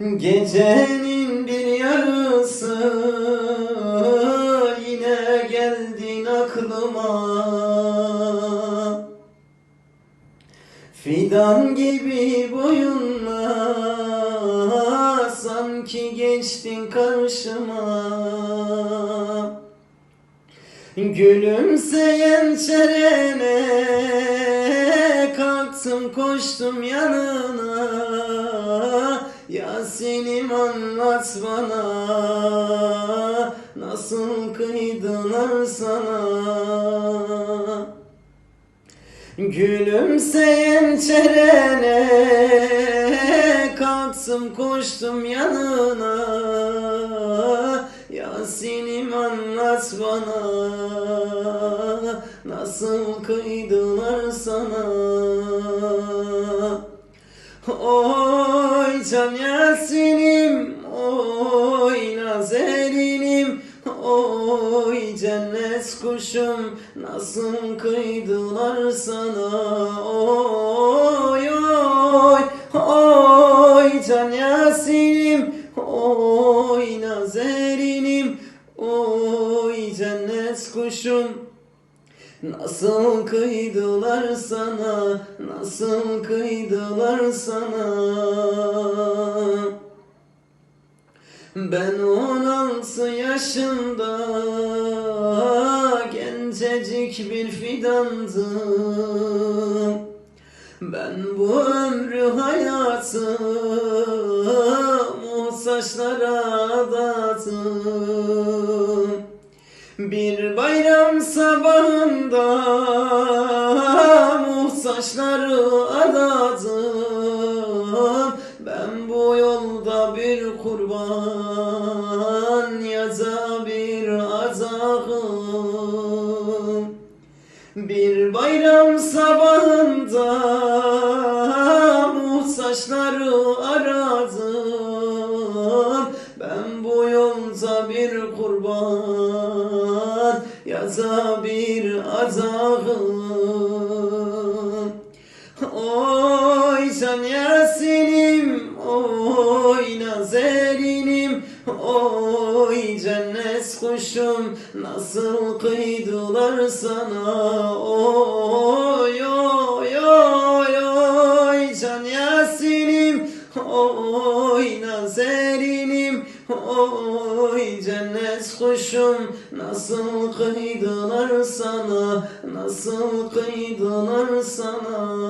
Gecenin bir yarısı yine geldin aklıma. Fidan gibi boyunla sanki geçtin karşıma. Gülümseyen çerene kalktım koştum yanına Yasin'im anlat bana nasıl kıydılar sana? Gülümseyen çerene kalktım koştum yanına. Yasin'im anlat bana nasıl kıydılar sana? Oy can Yasin'im oy Nazerinim Oy cennet kuşum. Nasıl kıydılar sana? Oy oy oy can Yasin'im Oy Nazerinim Oy cennet kuşum. Nasıl kıydılar sana, nasıl kıydılar sana Ben on altı yaşında gencecik bir fidandım. Ben bu ömrü hayatı muhtaçlara adadım bir bayram sabahında muhtaçları aradım Bir bayram sabahında muhtaçları aradım. Ben bu yolda bir kurban ya da bir azağım. Oy can Yasin'im, oy Nazerinim Oy kuşum nasıl kıydılar sana? Oy oy oy oy can Yasin'im. Oy Nazerinim Oy cennet kuşum nasıl kıydılar sana? Nasıl kıydılar sana